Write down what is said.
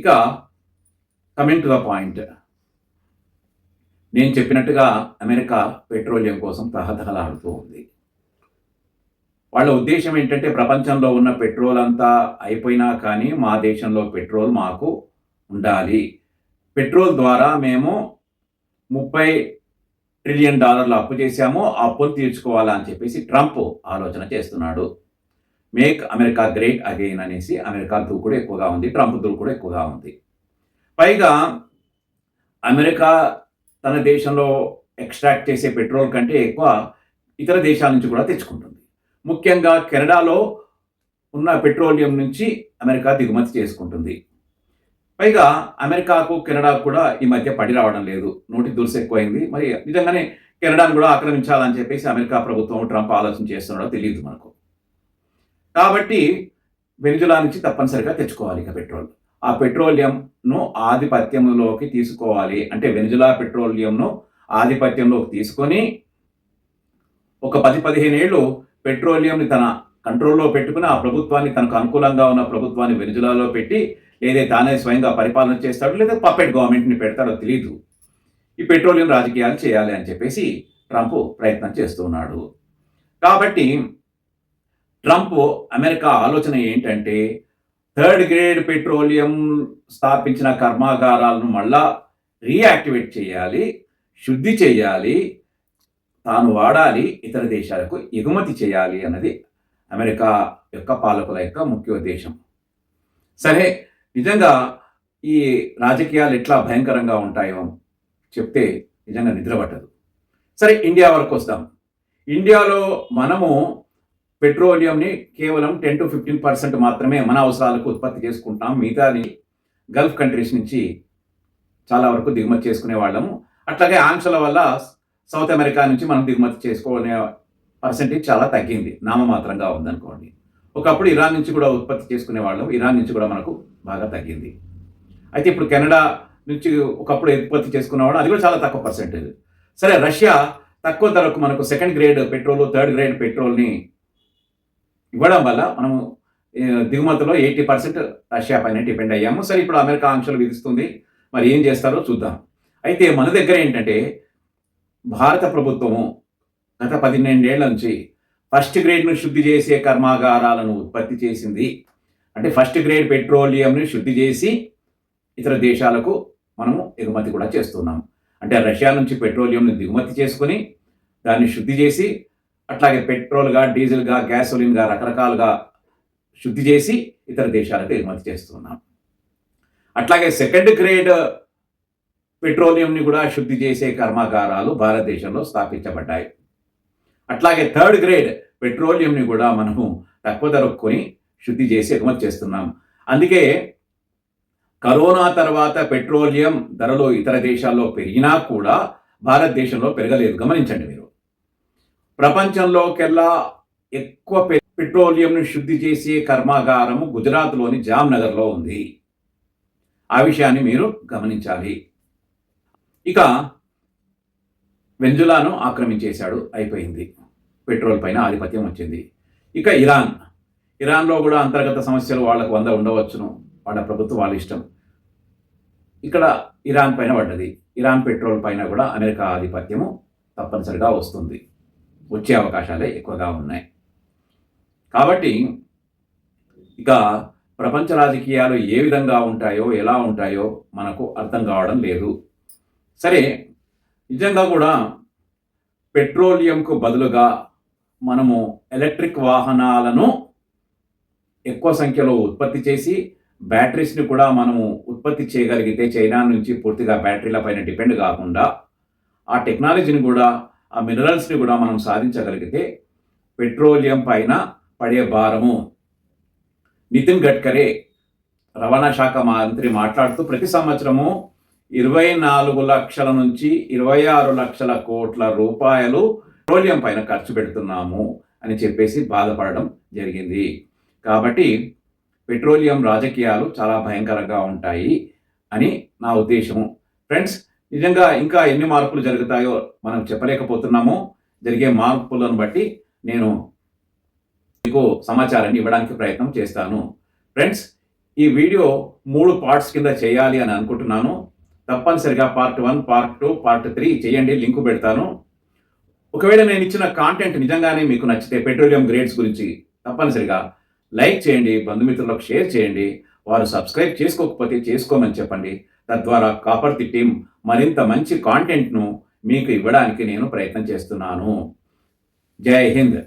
ఇక coming to the point. నేను చెప్పినట్టుగా అమెరికా పెట్రోలియం కోసం తహతహలాడుతూ ఉంది. వాళ్ళ ఉద్దేశం ఏంటంటే ప్రపంచంలో ఉన్న పెట్రోల్ అంతా అయిపోయినా కానీ మా దేశంలో పెట్రోల్ మాకు ఉండాలి. పెట్రోల్ ద్వారా మేము ముప్పై ట్రిలియన్ డాలర్లు అప్పు చేశాము ఆ అప్పులు తీర్చుకోవాలని అని చెప్పేసి ట్రంప్ ఆలోచన చేస్తున్నాడు. మేక్ అమెరికా గ్రేట్ అగైన్ అనేసి అమెరికా దూకుడు ఎక్కువగా ఉంది. ట్రంప్ దూకుడు ఎక్కువగా ఉంది. పైగా అమెరికా తన దేశంలో ఎక్స్ట్రాక్ట్ చేసే పెట్రోల్ కంటే ఎక్కువ ఇతర దేశాల నుంచి కూడా తెచ్చుకుంటుంది. ముఖ్యంగా కెనడాలో ఉన్న పెట్రోలియం నుంచి అమెరికా దిగుమతి చేసుకుంటుంది. పైగా అమెరికాకు కెనడాకు కూడా ఈ మధ్య పడి రావడం లేదు. నోటి దురుసు ఎక్కువైంది. మరి నిజంగానే కెనడాను కూడా ఆక్రమించాలని చెప్పేసి అమెరికా ప్రభుత్వం ట్రంప్ ఆలోచన చేస్తున్నాడో తెలియదు మనకు. కాబట్టి వెనిజులా నుంచి తప్పనిసరిగా తెచ్చుకోవాలి ఇక పెట్రోల్. ఆ పెట్రోలియంను ఆధిపత్యంలోకి తీసుకోవాలి. అంటే వెనిజులా పెట్రోలియంను ఆధిపత్యంలోకి తీసుకొని ఒక పది పదిహేను ఏళ్ళు పెట్రోలియంని తన కంట్రోల్లో పెట్టుకుని ఆ ప్రభుత్వాన్ని తనకు అనుకూలంగా ఉన్న ప్రభుత్వాన్ని వెనుజులాలో పెట్టి లేదా తానే స్వయంగా పరిపాలన చేస్తాడు లేదా పప్పెట్ గవర్నమెంట్ని పెడతాడో తెలియదు ఈ పెట్రోలియం రాజకీయాలు చేయాలి అని చెప్పేసి ట్రంప్ ప్రయత్నం చేస్తున్నాడు. కాబట్టి ట్రంప్ అమెరికా ఆలోచన ఏంటంటే థర్డ్ గ్రేడ్ పెట్రోలియం స్థాపించిన కర్మాగారాలను మళ్ళా రీయాక్టివేట్ చేయాలి శుద్ధి చేయాలి తాను వాడాలి ఇతర దేశాలకు ఎగుమతి చేయాలి అన్నది అమెరికా యొక్క పాలకుల యొక్క ముఖ్య ఉద్దేశం. సరే నిజంగా ఈ రాజకీయాలు ఎట్లా భయంకరంగా ఉంటాయో చెప్తే నిజంగా నిద్రపట్టదు. సరే ఇండియా వరకు వస్తాం. ఇండియాలో మనము పెట్రోలియంని కేవలం టెన్ టు ఫిఫ్టీన్ పర్సెంట్ మాత్రమే మన అవసరాలకు ఉత్పత్తి చేసుకుంటాం. మిగతాని గల్ఫ్ కంట్రీస్ నుంచి చాలా వరకు దిగుమతి చేసుకునే వాళ్ళము. అట్లాగే ఆంక్షల వల్ల సౌత్ అమెరికా నుంచి మనం దిగుమతి చేసుకునే పర్సెంటేజ్ చాలా తగ్గింది. నామమాత్రంగా ఉందనుకోండి. ఒకప్పుడు ఇరాన్ నుంచి కూడా ఉత్పత్తి చేసుకునే వాళ్ళం. ఇరాన్ నుంచి కూడా మనకు బాగా తగ్గింది. అయితే ఇప్పుడు కెనడా నుంచి ఒకప్పుడు ఉత్పత్తి చేసుకునేవాడు అది కూడా చాలా తక్కువ పర్సెంటేజ్. సరే రష్యా తక్కువ ధరకు మనకు second grade petrol third grade పెట్రోల్ని ఇవ్వడం వల్ల మనము దిగుమతిలో ఎయిటీ పర్సెంట్ రష్యా పైన డిపెండ్ అయ్యాము. సరే ఇప్పుడు అమెరికా ఆంక్షలు విధిస్తుంది. మరి ఏం చేస్తారో చూద్దాం. అయితే మన దగ్గర ఏంటంటే భారత ప్రభుత్వము గత పదిహేనేళ్ళ నుంచి ఫస్ట్ గ్రేడ్ను శుద్ధి చేసే కర్మాగారాలను ఉత్పత్తి చేసింది. అంటే ఫస్ట్ గ్రేడ్ పెట్రోలియంని శుద్ధి చేసి ఇతర దేశాలకు మనము ఎగుమతి కూడా చేస్తున్నాం అంటే రష్యా నుంచి పెట్రోలియంని దిగుమతి చేసుకొని దాన్ని శుద్ధి చేసి అట్లాగే పెట్రోల్గా డీజిల్గా గ్యాసోలిన్గా రకరకాలుగా శుద్ధి చేసి ఇతర దేశాలకు ఎగుమతి చేస్తున్నాం. అట్లాగే సెకండ్ గ్రేడ్ పెట్రోలియంని కూడా శుద్ధి చేసే కర్మాగారాలు భారతదేశంలో స్థాపించబడ్డాయి. అట్లాగే థర్డ్ గ్రేడ్ పెట్రోలియంని కూడా మనము తక్కువ ధరకు శుద్ధి చేసి ఎగుమతి చేస్తున్నాం. అందుకే కరోనా తర్వాత పెట్రోలియం ధరలు ఇతర దేశాల్లో పెరిగినా కూడా భారతదేశంలో పెరగలేదు. గమనించండి మీరు. ప్రపంచంలోకెల్లా ఎక్కువ పె- పెట్రోలియంను శుద్ధి చేసే కర్మాగారము గుజరాత్లోని జామ్నగర్లో ఉంది. ఆ విషయాన్ని మీరు గమనించాలి. ఇక వెంజులాను ఆక్రమించేశాడు అయిపోయింది. పెట్రోల్ పైన ఆధిపత్యం వచ్చింది. ఇక ఇరాన్. ఇరాన్లో కూడా అంతర్గత సమస్యలు వాళ్ళకు వంద ఉండవచ్చును. వాళ్ళ ప్రభుత్వం వాళ్ళ ఇష్టం. ఇక్కడ ఇరాన్ పైన పడ్డది. ఇరాన్ పెట్రోల్ పైన కూడా అమెరికా ఆధిపత్యము తప్పనిసరిగా వస్తుంది. వచ్చే అవకాశాలే ఎక్కువగా ఉన్నాయి. కాబట్టి ఇక ప్రపంచ రాజకీయాలు ఏ విధంగా ఉంటాయో ఎలా ఉంటాయో మనకు అర్థం కావడం లేదు. సరే నిజంగా కూడా పెట్రోలియంకు బదులుగా మనము ఎలక్ట్రిక్ వాహనాలను ఎక్కువ సంఖ్యలో ఉత్పత్తి చేసి బ్యాటరీస్ని కూడా మనము ఉత్పత్తి చేయగలిగితే చైనా నుంచి పూర్తిగా బ్యాటరీల పైన డిపెండ్ కాకుండా ఆ టెక్నాలజీని కూడా ఆ మినరల్స్ని కూడా మనం సాధించగలిగితే పెట్రోలియం పైన పడే భారము. నితిన్ గడ్కరీ రవాణా శాఖ మంత్రి మాట్లాడుతూ ప్రతి సంవత్సరము ఇరవై నాలుగు లక్షల నుంచి ఇరవై ఆరు లక్షల కోట్ల రూపాయలు పెట్రోలియం పైన ఖర్చు పెడుతున్నాము అని చెప్పేసి బాధపడడం జరిగింది. కాబట్టి పెట్రోలియం రాజకీయాలు చాలా భయంకరంగా ఉంటాయి అని నా ఉద్దేశము. ఫ్రెండ్స్ నిజంగా ఇంకా ఎన్ని మార్పులు జరుగుతాయో మనం చెప్పలేకపోతున్నాము. జరిగే మార్పులను బట్టి నేను మీకు సమాచారాన్ని ఇవ్వడానికి ప్రయత్నం చేస్తాను. ఫ్రెండ్స్ ఈ వీడియో మూడు పార్ట్స్ కింద చేయాలి అని అనుకుంటున్నాను. తప్పనిసరిగా part one part two part three చేయండి లింక్ పెడతాను. ఒకవేళ నేను ఇచ్చిన కాంటెంట్ నిజంగానే మీకు నచ్చితే పెట్రోలియం గ్రేడ్స్ గురించి తప్పనిసరిగా లైక్ చేయండి బంధుమిత్రులకు షేర్ చేయండి. వారు సబ్స్క్రైబ్ చేసుకోకపోతే చేసుకోమని చెప్పండి. తద్వారా కాపర్తి టీం మరింత మంచి కాంటెంట్ను మీకు ఇవ్వడానికి నేను ప్రయత్నం చేస్తున్నాను. జై హింద్.